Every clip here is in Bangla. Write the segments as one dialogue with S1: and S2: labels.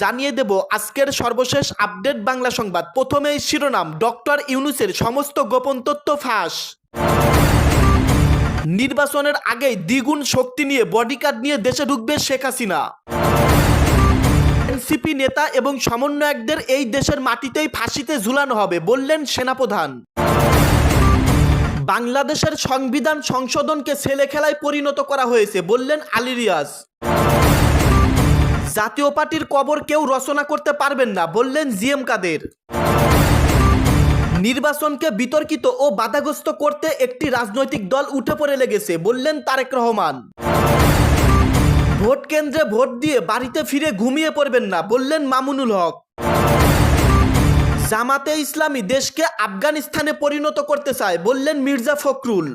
S1: জানিয়ে দেব আজকের সর্বশেষ আপডেট বাংলা সংবাদ। প্রথমেই শিরোনাম, ডক্টর ইউনুসের সমস্ত গোপন তথ্য ফাঁস। নির্বাচনের আগেই দ্বিগুণ শক্তি নিয়ে বডিগার্ড নিয়ে দেশে ঢুকবে শেখ হাসিনা। এনসিপি নেতা এবং সমন্বয়কদের এই দেশের মাটিতেই ফাঁসিতে ঝুলানো হবে, বললেন সেনাপ্রধান। বাংলাদেশের সংবিধান সংশোধনকে ছেলে খেলায় পরিণত করা হয়েছে, বললেন আলী রিয়াজ। জাতীয় পার্টির কবর কেউ রচনা করতে পারবেন না, বললেন জিএম কাদের। নির্বাচনকে বিতর্কিত ও বাধাগ্রস্ত করতে একটি রাজনৈতিক দল উঠে পড়ে লেগেছে, বললেন তারেক রহমান। ভোট কেন্দ্রে ভোট দিয়ে বাড়িতে ফিরে ঘুমিয়ে পড়বেন না, বললেন মামুনুল হক। জামাতে ইসলামী দেশকে আফগানিস্তানে পরিণত করতে চায়, বললেন মির্জা ফখরুল।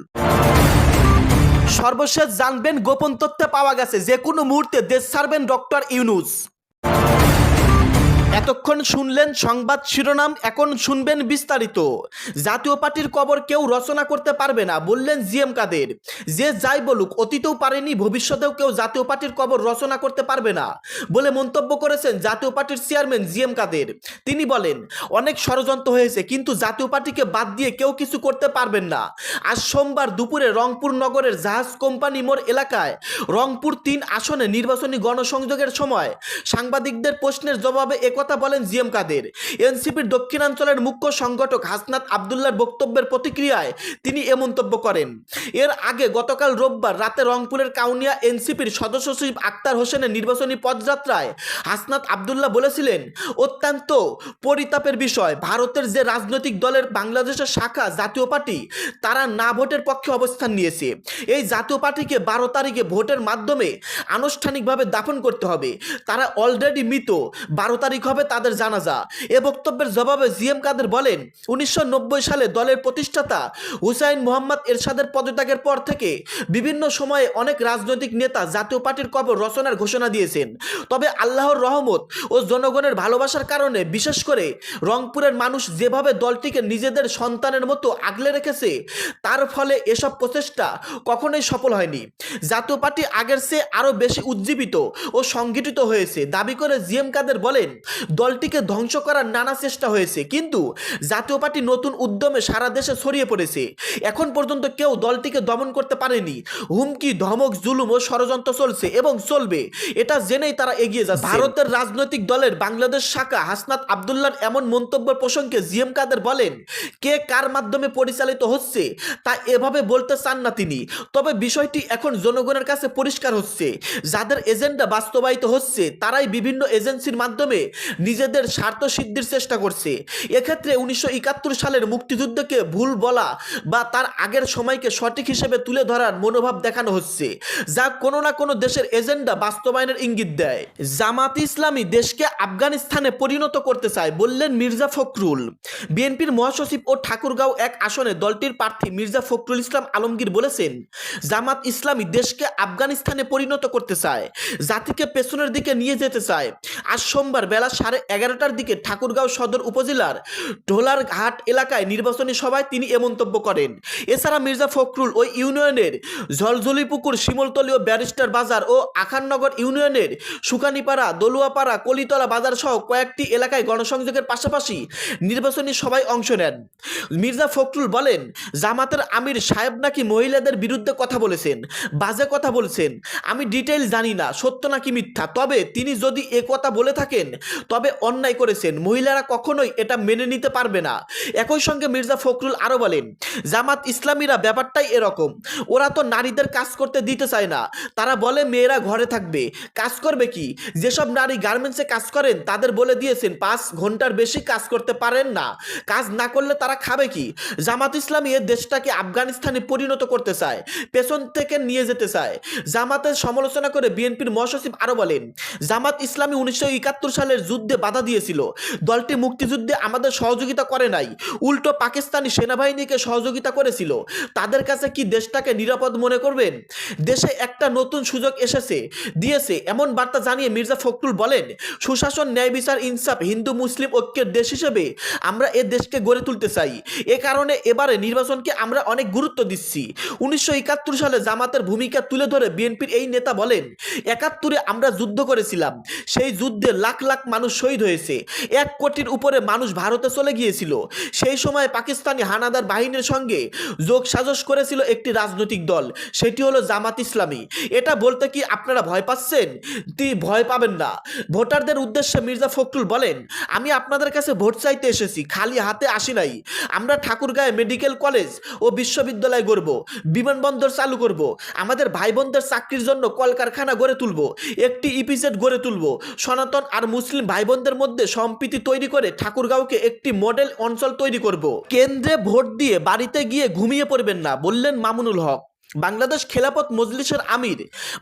S1: সর্বশেষ জানবেন গোপন তথ্যে পাওয়া গেছে। যে কোনো মুহূর্তে দেশ ছাড়বেন ডক্টর ইউনুস। এতক্ষণ শুনলেন সংবাদ শিরোনাম, এখন শুনবেন বিস্তারিত। জাতীয় পার্টির কবর কেউ রচনা করতে পারবে না, বললেন জিএম কাদের। যে যাই বলুক, অতীতেও পারেনি, ভবিষ্যতেও কেউ জাতীয় পার্টির কবর রচনা করতে পারবে না, বলে মন্তব্য করেছেন জাতীয় পার্টির চেয়ারম্যান জিএম কাদের। তিনি বলেন, অনেক ষড়যন্ত্র হয়েছে, কিন্তু জাতীয় পার্টিকে বাদ দিয়ে কেউ কিছু করতে পারবেন না। আজ সোমবার দুপুরে রংপুর নগরের জাহাজ কোম্পানি মোড় এলাকায় রংপুর তিন আসনে নির্বাচনী গণসংযোগের সময় সাংবাদিকদের প্রশ্নের জবাবে একথা বলেন জিএম কাদের। এনসিপির দক্ষিণাঞ্চলের মুখ্য সংগঠক হাসনাত আবদুল্লার বক্তব্যের প্রতিক্রিয়ায় তিনি এ মন্তব্য করেন। এর আগে গতকাল রোববার রাতে রংপুরের কাউনিয়া এনসিপির সদস্য সচিব আক্তার হোসেনের নির্বাচনী পদযাত্রায় হাসনাত আবদুল্লাহ বলেছিলেন, অত্যন্ত পরিতাপের বিষয়। ভারতের যে রাজনৈতিক দলের বাংলাদেশের শাখা জাতীয় পার্টি, তারা না ভোটের পক্ষে অবস্থান নিয়েছে। এই জাতীয় পার্টিকে বারো তারিখে ভোটের মাধ্যমে আনুষ্ঠানিকভাবে দাফন করতে হবে। তারা অলরেডি মৃত। বারো তারিখ হবে তাদের জানাজা। এ বক্তব্যের জবাবে জিএম কাদের বলেন, উনিশশো নব্বই সালে দলের প্রতিষ্ঠাতা হুসাইন মোহাম্মদ এরশাদের পদত্যাগের পর থেকে বিভিন্ন সময়ে অনেক রাজনৈতিক নেতা জাতীয় পার্টির কবর রচনার ঘোষণা দিয়েছেন। তবে আল্লাহর রহমত ও জনগণের ভালোবাসার কারণে বিশেষ করে রংপুরের মানুষ যেভাবে দলটিকে নিজেদের সন্তানের মতো আগলে রেখেছে, তার ফলে এসব প্রচেষ্টা কখনোই সফল হয়নি। জাতীয় পার্টি আগের চেয়ে আরও বেশি উজ্জীবিত ও সংগঠিত হয়েছে। দাবি করে জিএম কাদের বলেন দলটিকে ধ্বংস করার নানা চেষ্টা হয়েছে কিন্তু জাতীয় পার্টি নতুন উদ্যমে সারা দেশে ছড়িয়ে পড়েছে। এখন পর্যন্ত কেউ দলটিকে দমন করতে পারেনি। হুমকি ধমক জুলুম ও ষড়যন্ত্র চলছে এবং চলবে। এটা জেনেই তারা এগিয়ে যাচ্ছে। ভারতের রাজনৈতিক দলের বাংলাদেশ শাখা হাসনাত আবদুল্লার এমন মন্তব্য প্রসঙ্গে জিএম কাদের বলেন কে কার মাধ্যমে পরিচালিত হচ্ছে তা এভাবে বলতে চান না তিনি। তবে বিষয়টি এখন জনগণের কাছে পরিষ্কার হচ্ছে। যাদের এজেন্ডা বাস্তবায়িত হচ্ছে তারাই বিভিন্ন এজেন্সির মাধ্যমে নিজেদের স্বার্থ সিদ্ধির চেষ্টা করছে। এক্ষেত্রে উনিশশো একাত্তর সালের মুক্তিযুদ্ধকে ভুল বলা বা তার আগের সময়কে সঠিক হিসেবে তুলে ধরার মনোভাব দেখানো হচ্ছে, যা কোনো না কোনো দেশের এজেন্ডা বাস্তবায়নের ইঙ্গিত দেয়। জামাত ইসলামী দেশকে আফগানিস্তানে পরিণত করতে চায় বললেন মির্জা ফখরুল। বিএনপির মহাসচিব ও ঠাকুরগাঁও এক আসনে দলটির প্রার্থী মির্জা ফখরুল ইসলাম আলমগীর বলেছেন, জামাত ইসলামী দেশকে আফগানিস্তানে পরিণত করতে চায়, জাতিকে পেছনের দিকে নিয়ে যেতে চায়। আজ সোমবার বেলা সাড়ে এগারোটার দিকে ঠাকুরগাঁও সদর উপজেলার ঢোলার ঘাট এলাকায় নির্বাচনী সভায় তিনি এ মন্তব্য করেন। এছাড়া মির্জা ফখরুল ওই ইউনিয়নের ঝলঝলিপুকুর, শিমলতলী ও ব্যারিস্টার বাজার ও আখাননগর ইউনিয়নের সুকানিপাড়া, দলুয়াপাড়া, কলিতলা বাজার সহ কয়েকটি এলাকায় গণসংযোগের পাশাপাশি নির্বাচনী সভায় অংশ নেন। মির্জা ফখরুল বলেন, জামাতের আমির সাহেব নাকি মহিলাদের বিরুদ্ধে কথা বলেছেন, বাজে কথা বলছেন। আমি ডিটেইল জানি না, সত্য নাকি মিথ্যা। তবে তিনি যদি এ কথা বলে থাকেন তবে অন্যায় করেছেন। মহিলারা কখনোই এটা মেনে নিতে পারবে না। একই সঙ্গে মির্জা ফখরুল আরও বলেন, জামাত ইসলামীরা ব্যাপারটাই এরকম। ওরা তো নারীদের কাজ করতে দিতে চায় না। তারা বলে মেয়েরা ঘরে থাকবে। কাজ করবে কি? যেসব নারী গার্মেন্টসে কাজ করেন, তাদের বলে দিয়েছেন, পাঁচ ঘণ্টার বেশি কাজ করতে পারেন না। কাজ না করলে তারা খাবে কি? জামাত ইসলামী এ দেশটাকে আফগানিস্তানে পরিণত করতে চায়, পেছন থেকে নিয়ে যেতে চায়। জামাতের সমালোচনা করে বিএনপির মহাসচিব আরও বলেন, জামাত ইসলামী উনিশশো একাত্তর সালের যুদ্ধে বাধা দিয়েছিল। দলটি মুক্তিযুদ্ধে আমাদের সহযোগিতা করে নাই। উল্টো পাকিস্তানি সেনাবাহিনীকে সহযোগিতা করেছিল। তাদের কাছে কি দেশটাকে নিরাপদ মনে করবেন? দেশে একটা নতুন সুযোগ এসেছে, দিয়েছে, এমন বার্তা জানিয়ে মির্জা ফখরুল বলেন, সুশাসন, ন্যায় বিচার, ইনসাফ, হিন্দু, মুসলিম ঐক্যের দেশ হিসেবে আমরা এ দেশকে গড়ে তুলতে চাই। এ কারণে এবারে নির্বাচনকে আমরা অনেক গুরুত্ব দিচ্ছি। উনিশশো একাত্তর সালে জামাতের ভূমিকা তুলে ধরে বিএনপির এই নেতা বলেন, একাত্তরে আমরা যুদ্ধ করেছিলাম। সেই যুদ্ধে লাখ লাখ মানুষ শহীদ হয়েছে। এক কোটির উপরে মানুষ ভারতে চলে গিয়েছিল। সেই সময় পাকিস্তানি হানাদার বাহিনীর সঙ্গে যোগ সাজস করেছিল একটি রাজনৈতিক দল। সেটি হলো জামাত ইসলামী। এটা বলতে কি আপনারা ভয় পাচ্ছেন? তি, ভয় পাবেন না। ভোটারদের উদ্দেশ্যে মির্জা ফখরুল বলেন, আমি আপনাদের কাছে ভোট চাইতে এসেছি, খালি হাতে আসি নাই। আমরা ঠাকুরগাঁয়ে মেডিকেল কলেজ ও বিশ্ববিদ্যালয় গড়ব, বিমানবন্দর চালু করব। আমাদের ভাই বোনদের চাকরির জন্য কলকারখানা গড়ে তুলব, একটি ইপিজেড গড়ে তুলব, সনাতন আর মুসলিম ভাই বোনদের মধ্যে সম্প্রীতি তৈরি করে ঠাকুরগাঁওকে একটি মডেল অঞ্চল তৈরি করব। কেন্দ্রে ভোট দিয়ে বাড়িতে গিয়ে ঘুমিয়ে পড়বেন না, বললেন মামুনুল হক। বাংলাদেশ খেলাপথ মজলিসের আমির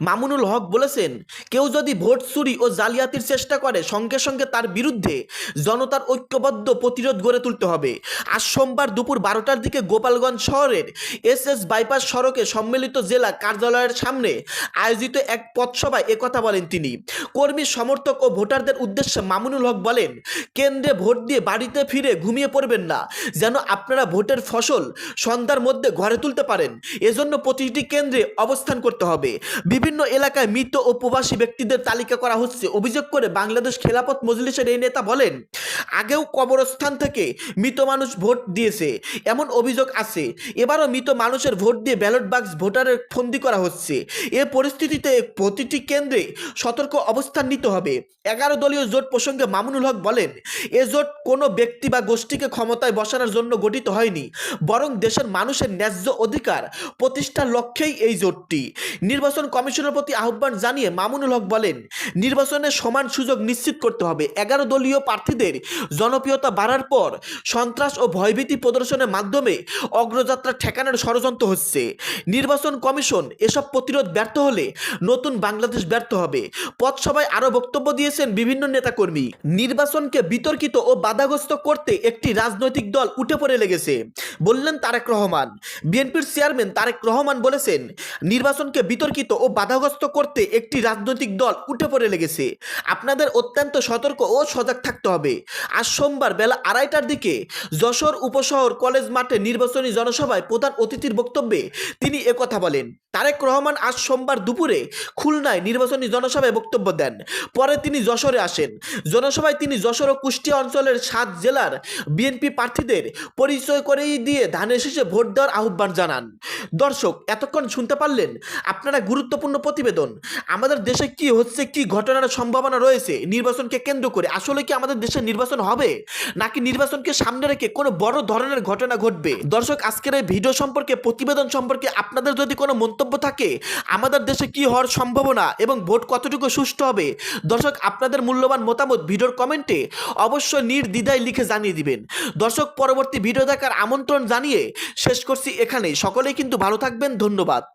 S1: মামুনুল হক বলেছেন, কেউ যদি ভোট চুরি ও জালিয়াতির চেষ্টা করে, সঙ্গে সঙ্গে তার বিরুদ্ধে জনতার ঐক্যবদ্ধ প্রতিরোধ গড়ে তুলতে হবে। আজ সোমবার দুপুর বারোটার দিকে গোপালগঞ্জ শহরের এস এস বাইপাস সড়কে সম্মিলিত জেলা কার্যালয়ের সামনে আয়োজিত এক পথসভায় একথা বলেন তিনি। কর্মী, সমর্থক ও ভোটারদের উদ্দেশ্যে মামুনুল হক বলেন, কেন্দ্রে ভোট দিয়ে বাড়িতে ফিরে ঘুমিয়ে পড়বেন না, যেন আপনারা ভোটের ফসল সন্ধ্যার মধ্যে ঘরে তুলতে পারেন। এজন্য প্রতিটি কেন্দ্রে অবস্থান করতে হবে। বিভিন্ন এলাকায় মৃত ও প্রবাসী ব্যক্তিদের তালিকা করা হচ্ছে। অভিযোগ করে বাংলাদেশ খেলাপথ মজলিসের এই নেতা বলেন, আগেও কবরস্থান থেকে মৃত মানুষ ভোট দিয়েছে। এমন অভিযোগ আছে। এবারও মৃত মানুষের ভোট দিয়ে ব্যালট বাক্স ভোটারের ফন্দি করা হচ্ছে। এ পরিস্থিতিতে প্রতিটি কেন্দ্রে সতর্ক অবস্থান নিতে হবে। এগারো দলীয় জোট প্রসঙ্গে মামুনুল হক বলেন, এ জোট কোনো ব্যক্তি বা গোষ্ঠীকে ক্ষমতায় বসানোর জন্য গঠিত হয়নি। বরং দেশের মানুষের ন্যায্য অধিকার প্রতিষ্ঠার লক্ষ্যেই এই জোটটি। নির্বাচন কমিশনের প্রতি আহ্বান জানিয়ে মামুনুল হক বলেন, নির্বাচনে সমান সুযোগ নিশ্চিত করতে হবে। এগারো দলীয় প্রার্থীদের জনপ্রিয়তা বাড়ার পর সন্ত্রাস ও ভয়ভীতি প্রদর্শনের মাধ্যমে অগ্রযাত্রা ঠেকানোর ষড়যন্ত্র হচ্ছে। নির্বাচন কমিশন এসব প্রতিরোধ ব্যর্থ হলে নতুন বাংলাদেশ ব্যর্থ হবে। পথসভায় আরও বক্তব্য দিয়েছেন বিভিন্ন নেতাকর্মী। নির্বাচনকে বিতর্কিত ও বাধাগ্রস্ত করতে একটি রাজনৈতিক দল উঠে পড়ে লেগেছে। বললেন তারেক রহমান। বিএনপির চেয়ারম্যান তারেক রহমান বলেছেন, নির্বাচনকে বিতর্কিত ও বাধাগ্রস্ত করতে একটি রাজনৈতিক দল উঠে পড়ে লেগেছে। আপনাদের অত্যন্ত সতর্ক ও সজাগ থাকতে হবে। আজ সোমবার বেলা আড়াইটার দিকে যশোর উপশহর কলেজ মাঠে নির্বাচনী জনসভায় প্রধান অতিথির বক্তব্যে তিনি একথা বলেন, তারেক রহমান আজ সোমবার দুপুরে খুলনায় নির্বাচনী জনসভায় বক্তব্য দেন। পরে তিনি যশোরে আসেন। জনসভায় তিনি যশোর ও কুষ্টিয়া অঞ্চলের সাত জেলার বিএনপি প্রার্থীদের পরিচয় করেই দিয়ে ধানের শেষে ভোট দেওয়ার আহ্বান জানান। দর্শক এতক্ষণ শুনতে পারলেন? আপনারা গুরুত্বপূর্ণ প্রতিবেদন। আমাদের দেশে কি হচ্ছে, কি ঘটনার সম্ভাবনা রয়েছে? নির্বাচনকে কেন্দ্র করে। আসলে কি আমাদের দেশে নির্বাচন হবে? নাকি নির্বাচনকে সামনে রেখে কোনো বড় ধরনের ঘটনা ঘটবে? দর্শক, আজকের এই ভিডিও সম্পর্কে, প্রতিবেদন সম্পর্কে আপনাদের যদি কোনো মন্তব্য থাকে, আমাদের দেশে কি হওয়ার সম্ভাবনা এবং ভোট কতটুকু সুষ্ঠু হবে? দর্শক, আপনাদের মূল্যবান মতামত ভিডিওর কমেন্টে অবশ্যই নির্দ্বিধায় লিখে জানিয়ে দিবেন। দর্শক, পরবর্তী ভিডিও দেখার আমন্ত্রণ জানিয়ে শেষ করছি এখানেই। সকলেই কিন্তু ভালো থাকবেন ধন্যবাদ।